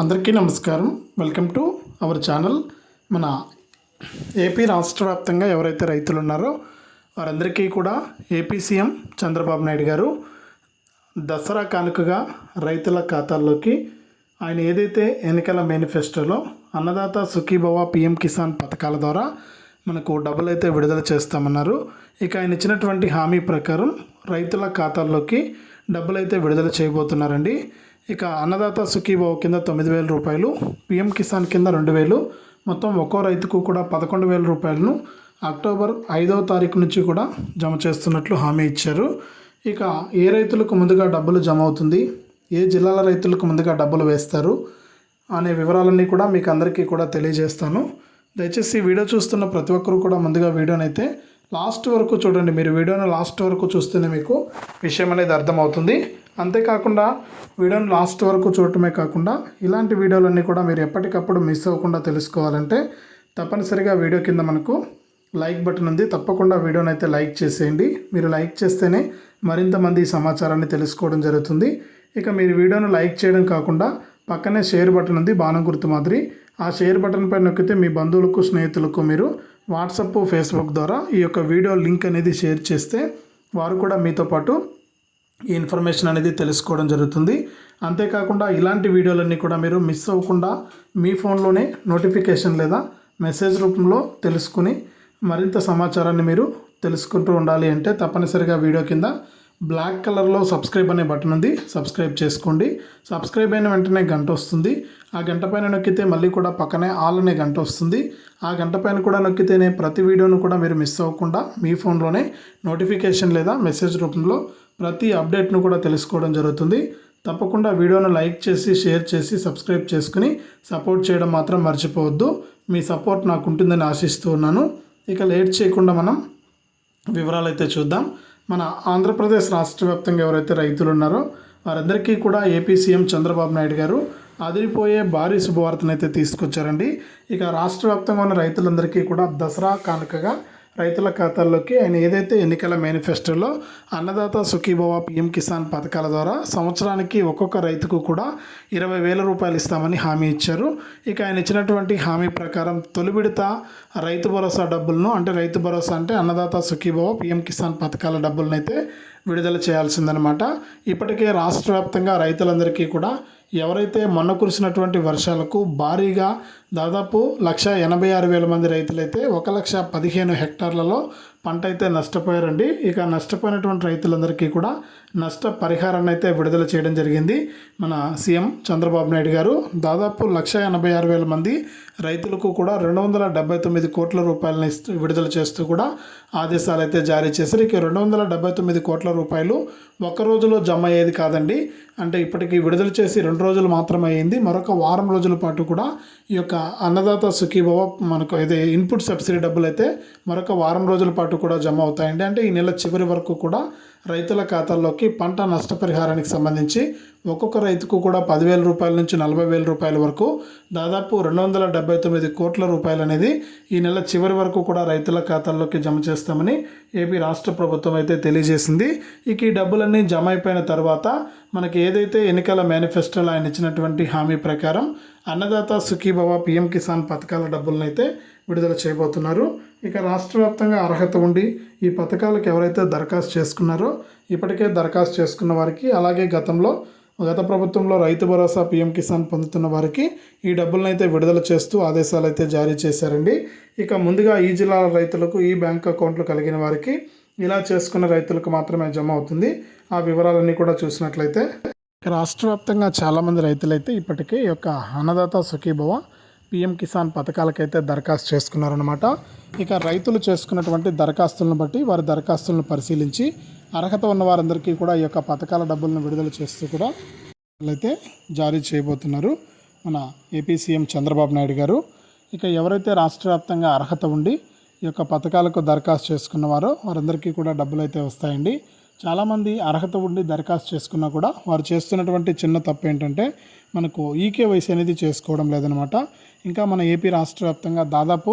అందరికీ నమస్కారం. Welcome to our channel. మన ఏపీ రాష్ట్ర వ్యాప్తంగా ఎవరైతే రైతులు ఉన్నారో వారందరికీ కూడా ఏపీ సీఎం చంద్రబాబు నాయుడు గారు దసరా కానుకగా రైతుల ఖాతాల్లోకి ఆయన ఏదైతే ఎన్నికల మేనిఫెస్టోలో అన్నదాత సుఖీభవ పిఎం కిసాన్ పథకాల ద్వారా మనకు డబ్బులు అయితే విడుదల చేస్తామన్నారు. ఇక ఆయన ఇచ్చినటువంటి హామీ ప్రకారం రైతుల ఖాతాల్లోకి డబ్బులు అయితే విడుదల చేయబోతున్నారండి. ఇక అన్నదాత సుఖీభావ కింద తొమ్మిది వేల రూపాయలు పిఎం కిసాన్ కింద రెండు వేలు మొత్తం ఒక్కో రైతుకు కూడా పదకొండు వేల రూపాయలను అక్టోబర్ ఐదవ తారీఖు నుంచి కూడా జమ చేస్తున్నట్లు హామీ ఇచ్చారు. ఇక ఏ రైతులకు ముందుగా డబ్బులు జమ అవుతుంది? ఏ జిల్లాల రైతులకు ముందుగా డబ్బులు వేస్తారు? అనే వివరాలన్నీ కూడా మీకు అందరికీ కూడా తెలియజేస్తాను. దయచేసి వీడియో చూస్తున్న ప్రతి ఒక్కరు కూడా ముందుగా వీడియోని అయితే లాస్ట్ వరకు చూడండి. మీరు వీడియోని లాస్ట్ వరకు చూస్తేనే మీకు విషయం అనేది అర్థమవుతుంది. అంతేకాకుండా వీడియోని లాస్ట్ వరకు చూడటమే కాకుండా ఇలాంటి వీడియోలన్నీ కూడా మీరు ఎప్పటికప్పుడు మిస్ అవ్వకుండా తెలుసుకోవాలంటే తప్పనిసరిగా వీడియో కింద మనకు లైక్ బటన్ ఉంది. తప్పకుండా వీడియోని అయితే లైక్ చేసేయండి. మీరు లైక్ చేస్తేనే మరింత మంది ఈ సమాచారాన్ని తెలుసుకోవడం జరుగుతుంది. ఇక మీరు వీడియోను లైక్ చేయడం కాకుండా పక్కనే షేర్ బటన్ ఉంది. బాణం గుర్తు మాదిరి. ఆ షేర్ బటన్ పైన నొక్కితే మీ బంధువులకు స్నేహితులకు మీరు వాట్సప్ ఫేస్బుక్ ద్వారా ఈ యొక్క వీడియో లింక్ అనేది షేర్ చేస్తే వారు కూడా మీతో పాటు ఈ ఇన్ఫర్మేషన్ అనేది తెలుసుకోవడం జరుగుతుంది. అంతేకాకుండా ఇలాంటి వీడియోలన్నీ కూడా మీరు మిస్ అవ్వకుండా మీ ఫోన్లోనే నోటిఫికేషన్ లేదా మెసేజ్ రూపంలో తెలుసుకుని మరింత సమాచారాన్ని మీరు తెలుసుకుంటూ ఉండాలి అంటే తప్పనిసరిగా వీడియో కింద బ్లాక్ కలర్లో సబ్స్క్రైబ్ అనే బటన్ ఉంది. సబ్స్క్రైబ్ చేసుకోండి. సబ్స్క్రైబ్ అయిన వెంటనే గంట వస్తుంది. ఆ గంట పైన నొక్కితే మళ్ళీ కూడా పక్కనే ఆల్ అనే గంట వస్తుంది. ఆ గంట పైన కూడా నొక్కితేనే ప్రతి వీడియోను కూడా మీరు మిస్ అవ్వకుండా మీ ఫోన్లోనే నోటిఫికేషన్ లేదా మెసేజ్ రూపంలో ప్రతి అప్డేట్ను కూడా తెలుసుకోవడం జరుగుతుంది. తప్పకుండా వీడియోను లైక్ చేసి షేర్ చేసి సబ్స్క్రైబ్ చేసుకుని సపోర్ట్ చేయడం మాత్రం మర్చిపోవద్దు. మీ సపోర్ట్ నాకు ఉంటుందని ఆశిస్తూ ఉన్నాను. ఇక లేట్ చేయకుండా మనం వివరాలు అయితే చూద్దాం. మన ఆంధ్రప్రదేశ్ రాష్ట్ర వ్యాప్తంగా ఎవరైతే రైతులు ఉన్నారో వారందరికీ కూడా ఏపీ సీఎం చంద్రబాబు నాయుడు గారు అదిరిపోయే భారీ శుభవార్తనైతే తీసుకొచ్చారండి. ఇక రాష్ట్ర వ్యాప్తంగా ఉన్న రైతులందరికీ కూడా దసరా కానుకగా రైతుల ఖాతాల్లోకి ఆయన ఏదైతే ఎన్నికల మేనిఫెస్టోలో అన్నదాత సుఖీభవ పిఎం కిసాన్ పథకాల ద్వారా సంవత్సరానికి ఒక్కొక్క రైతుకు కూడా ఇరవై వేల రూపాయలు ఇస్తామని హామీ ఇచ్చారు. ఇక ఆయన ఇచ్చినటువంటి హామీ ప్రకారం తొలి విడత రైతు భరోసా డబ్బులను అంటే రైతు భరోసా అంటే అన్నదాత సుఖీభవ పిఎం కిసాన్ పథకాల డబ్బులను అయితే విడుదల చేయాల్సిందనమాట. ఇప్పటికే రాష్ట్ర వ్యాప్తంగా రైతులందరికీ కూడా ఎవరైతే మొన్న కురిసినటువంటి వర్షాలకు భారీగా దాదాపు లక్ష ఎనభై ఆరు వేల మంది రైతులైతే ఒక లక్ష పదిహేను హెక్టార్లలో పంట అయితే నష్టపోయారండి. ఇక నష్టపోయినటువంటి రైతులందరికీ కూడా నష్ట పరిహారాన్ని అయితే విడుదల చేయడం జరిగింది. మన సీఎం చంద్రబాబు నాయుడు గారు దాదాపు లక్ష ఎనభై ఆరు వేల మంది రైతులకు కూడా రెండు వందల డెబ్బై తొమ్మిది కోట్ల రూపాయలను విడుదల చేస్తూ కూడా ఆదేశాలు అయితే జారీ చేశారు. ఇక రెండు వందల డెబ్బై తొమ్మిది కోట్ల రూపాయలు ఒక రోజులో జమ అయ్యేది కాదండి. అంటే ఇప్పటికీ విడుదల చేసి రెండు రోజులు మాత్రమే అయింది. మరొక వారం రోజుల పాటు కూడా ఈ యొక్క అన్నదాత సుఖీభవ మనకు అయితే ఇన్పుట్ సబ్సిడీ డబ్బులు అయితే మరొక వారం రోజుల పాటు కూడా జమ అవుతాయండి. అంటే ఈ నెల చివరి వరకు కూడా రైతుల ఖాతాల్లోకి పంట నష్టపరిహారానికి సంబంధించి ఒక్కొక్క రైతుకు కూడా పదివేల రూపాయల నుంచి నలభై వేల రూపాయల వరకు దాదాపు రెండు వందల డెబ్బై తొమ్మిది కోట్ల రూపాయలు అనేది ఈ నెల చివరి వరకు కూడా రైతుల ఖాతాల్లోకి జమ చేస్తామని ఏపీ రాష్ట్ర ప్రభుత్వం అయితే తెలియజేసింది. ఇక ఈ డబ్బులన్నీ జమ అయిపోయిన తర్వాత మనకి ఏదైతే ఎన్నికల మేనిఫెస్టోలో ఆయన ఇచ్చినటువంటి హామీ ప్రకారం అన్నదాత సుఖీభవ పిఎం కిసాన్ పథకాల డబ్బులను అయితే విడుదల చేయబోతున్నారు. ఇక రాష్ట్ర వ్యాప్తంగా అర్హత ఉండి ఈ పథకాలకు ఎవరైతే దరఖాస్తు చేసుకున్నారో ఇప్పటికే దరఖాస్తు చేసుకున్న వారికి అలాగే గతంలో గత ప్రభుత్వంలో రైతు భరోసా పీఎం కిసాన్ పొందుతున్న వారికి ఈ డబ్బులను అయితే విడుదల చేస్తూ ఆదేశాలు అయితే జారీ చేశారండి. ఇక ముందుగా ఈ జిల్లాల రైతులకు ఈ బ్యాంక్ అకౌంట్లు కలిగిన వారికి ఇలా చేసుకున్న రైతులకు మాత్రమే జమ అవుతుంది. ఆ వివరాలన్నీ కూడా చూసినట్లయితే రాష్ట్ర వ్యాప్తంగా చాలామంది రైతులైతే ఇప్పటికే ఈ యొక్క అన్నదాత సుఖీభవ పిఎం కిసాన్ పథకాలకైతే దరఖాస్తు చేసుకున్నారనమాట ఇక రైతులు చేసుకున్నటువంటి దరఖాస్తులను బట్టి వారి దరఖాస్తులను పరిశీలించి అర్హత ఉన్న వారందరికీ కూడా ఈ యొక్క పథకాల డబ్బులను విడుదల చేస్తూ కూడా అయితే జారీ చేయబోతున్నారు మన ఏపీ సీఎం చంద్రబాబు నాయుడు గారు. ఇక ఎవరైతే రాష్ట్ర వ్యాప్తంగా అర్హత ఉండి ఈ యొక్క పథకాలకు దరఖాస్తు చేసుకున్నవారో వారందరికీ కూడా డబ్బులు అయితే వస్తాయండి. చాలామంది అర్హత ఉండి దరఖాస్తు చేసుకున్నా కూడా వారు చేస్తున్నటువంటి చిన్న తప్పు ఏంటంటే మనకు ఈకేవైసీ అనేది చేసుకోవడం లేదనమాట ఇంకా మన ఏపీ రాష్ట్ర వ్యాప్తంగా దాదాపు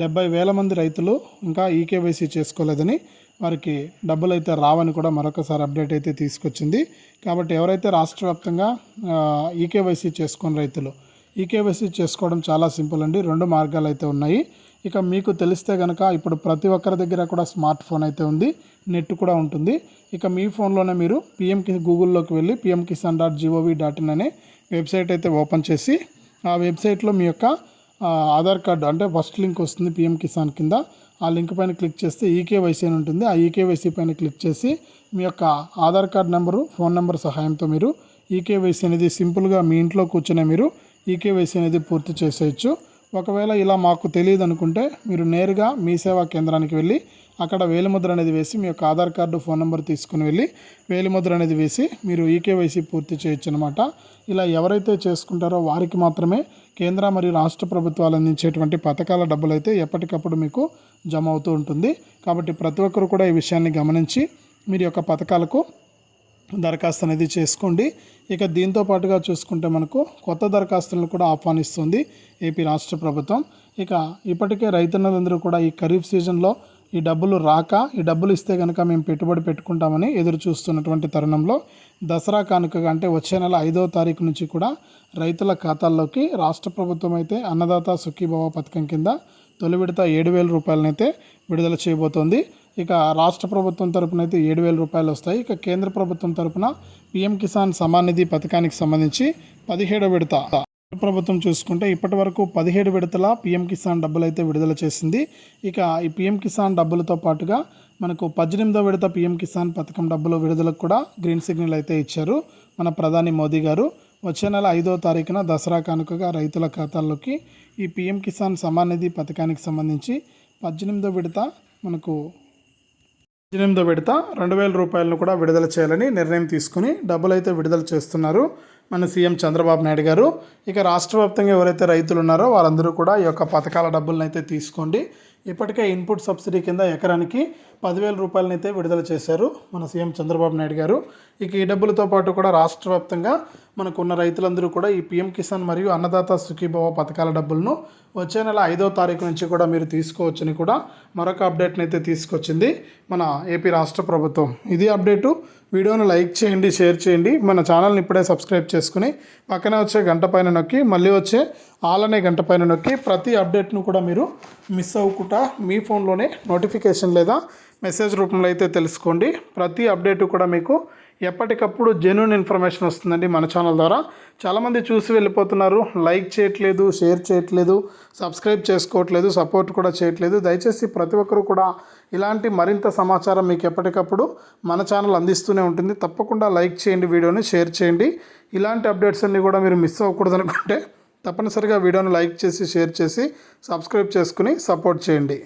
డెబ్బై వేల మంది రైతులు ఇంకా ఈకేవైసీ చేసుకోలేదని వారికి డబ్బులు అయితే రావని కూడా మరొకసారి అప్డేట్ అయితే తీసుకొచ్చింది. కాబట్టి ఎవరైతే రాష్ట్ర వ్యాప్తంగా ఈకేవైసీ చేసుకుని రైతులు ఈకేవైసీ చేసుకోవడం చాలా సింపుల్ అండి. రెండు మార్గాలు అయితే ఉన్నాయి. ఇక మీకు తెలిస్తే కనుక ఇప్పుడు ప్రతి ఒక్కరి దగ్గర కూడా స్మార్ట్ ఫోన్ అయితే ఉంది. నెట్ కూడా ఉంటుంది. ఇక మీ ఫోన్లోనే మీరు పిఎం కి గూగుల్లోకి వెళ్ళి PM Kisan dot G O V dot in అనే వెబ్సైట్ అయితే ఓపెన్ చేసి ఆ వెబ్సైట్లో మీ యొక్క ఆధార్ కార్డు అంటే ఫస్ట్ లింక్ వస్తుంది పిఎం కిసాన్ కింద. ఆ లింక్ పైన క్లిక్ చేస్తే ఈకేవైసీ అని ఉంటుంది. ఆ ఈకేవైసీ పైన క్లిక్ చేసి మీ యొక్క Aadhaar card number phone number సహాయంతో మీరు ఈకేవైసీ అనేది సింపుల్గా మీ ఇంట్లో కూర్చునే మీరు ఈకేవైసీ అనేది పూర్తి చేసేయచ్చు. ఒకవేళ ఇలా మాకు తెలియదు అనుకుంటే మీరు నేరుగా మీ సేవా కేంద్రానికి వెళ్ళి అక్కడ వేలిముద్ర అనేది వేసి మీ యొక్క ఆధార్ కార్డు ఫోన్ నెంబర్ తీసుకుని వెళ్ళి వేలిముద్ర అనేది వేసి మీరు ఈకేవైసీ పూర్తి చేయొచ్చు అనమాట ఇలా ఎవరైతే చేసుకుంటారో వారికి మాత్రమే కేంద్ర మరియు రాష్ట్ర ప్రభుత్వాలు అందించేటువంటి పథకాల డబ్బులు అయితే ఎప్పటికప్పుడు మీకు జమ అవుతూ ఉంటుంది. కాబట్టి ప్రతి ఒక్కరు కూడా ఈ విషయాన్ని గమనించి మీరు యొక్క పథకాలకు దరఖాస్తు అనేది చేసుకోండి. ఇక దీంతో పాటుగా చూసుకుంటే మనకు కొత్త దరఖాస్తులను కూడా ఆహ్వానిస్తుంది ఏపీ రాష్ట్ర ప్రభుత్వం. ఇక ఇప్పటికే రైతన్నలందరూ కూడా ఈ ఖరీఫ్ సీజన్లో ఈ డబ్బులు రాక ఈ డబ్బులు ఇస్తే కనుక మేము పెట్టుబడి పెట్టుకుంటామని ఎదురు చూస్తున్నటువంటి తరుణంలో దసరా కానుకగా అంటే వచ్చే నెల ఐదో తారీఖు నుంచి కూడా రైతుల ఖాతాల్లోకి రాష్ట్ర ప్రభుత్వం అయితే అన్నదాత సుఖీభవ పథకం కింద తొలి విడత ఏడు వేల రూపాయలనైతే విడుదల చేయబోతోంది. ఇక రాష్ట్ర ప్రభుత్వం తరపున అయితే ఏడు వేల రూపాయలు వస్తాయి. ఇక కేంద్ర ప్రభుత్వం తరపున పిఎం కిసాన్ సమాన్ నిధి పథకానికి సంబంధించి పదిహేడో విడత ప్రభుత్వం చూసుకుంటే ఇప్పటి వరకు పదిహేడు విడతల పిఎం కిసాన్ డబ్బులు అయితే విడుదల చేసింది. ఇక ఈ పిఎం కిసాన్ డబ్బులతో పాటుగా మనకు పద్దెనిమిదో విడత పిఎం కిసాన్ పథకం డబ్బులు విడుదలకు కూడా గ్రీన్ సిగ్నల్ అయితే ఇచ్చారు మన ప్రధాని మోదీ గారు. వచ్చే నెల ఐదో తారీఖున దసరా కానుకగా రైతుల ఖాతాల్లోకి ఈ పిఎం కిసాన్ సమాన్ నిధి పథకానికి సంబంధించి పద్దెనిమిదో విడత మనకు పద్దెనిమిదో విడత రెండు వేల రూపాయలను కూడా విడుదల చేయాలని నిర్ణయం తీసుకుని డబ్బులు అయితే విడుదల చేస్తున్నారు. మన సీఎం చంద్రబాబు నాయుడు గారు. ఇక రాష్ట్ర వ్యాప్తంగా ఎవరైతే రైతులు ఉన్నారో వారందరూ కూడా ఈ యొక్క పథకాల డబ్బులను అయితే తీసుకోండి. ఇప్పటికే ఇన్పుట్ సబ్సిడీ కింద ఎకరానికి పదివేల రూపాయలనైతే విడుదల చేశారు మన సీఎం చంద్రబాబు నాయుడు గారు. ఇక ఈ డబ్బులతో పాటు కూడా రాష్ట్ర వ్యాప్తంగా మనకున్న రైతులందరూ కూడా ఈ పిఎం కిసాన్ మరియు అన్నదాత సుఖీభవ పథకాల డబ్బులను వచ్చే నెల ఐదో తారీఖు నుంచి కూడా మీరు తీసుకోవచ్చని కూడా మరొక అప్డేట్ని అయితే తీసుకొచ్చింది మన ఏపీ రాష్ట్ర ప్రభుత్వం. ఇది అప్డేటు. వీడియోను లైక్ చేయండి షేర్ చేయండి. మన ఛానల్ని ఇప్పుడే సబ్స్క్రైబ్ చేసుకుని పక్కనే వచ్చే గంట పైన నొక్కి మళ్ళీ వచ్చే ఆల్ అనే గంట పైన నొక్కి ప్రతి అప్డేట్ను కూడా మీరు మిస్ అవ్వకుండా మీ ఫోన్లోనే నోటిఫికేషన్ లేదా మెసేజ్ రూపంలో అయితే తెలుసుకోండి. ప్రతి అప్డేట్ కూడా మీకు ఎప్పటికప్పుడు జెన్యున్ ఇన్ఫర్మేషన్ వస్తుందండి మన ఛానల్ ద్వారా. చాలామంది చూసి వెళ్ళిపోతున్నారు. లైక్ చేయట్లేదు షేర్ చేయట్లేదు సబ్స్క్రైబ్ చేసుకోవట్లేదు సపోర్ట్ కూడా చేయట్లేదు. దయచేసి ప్రతి ఒక్కరూ కూడా ఇలాంటి మరింత సమాచారం మీకు ఎప్పటికప్పుడు మన ఛానల్ అందిస్తూనే ఉంటుంది. తప్పకుండా లైక్ చేయండి వీడియోని షేర్ చేయండి. ఇలాంటి అప్డేట్స్ అన్నీ కూడా మీరు మిస్ అవ్వకూడదు అనుకుంటే తప్పనిసరిగా వీడియోని లైక్ చేసి షేర్ చేసి సబ్స్క్రైబ్ చేసుకుని సపోర్ట్ చేయండి.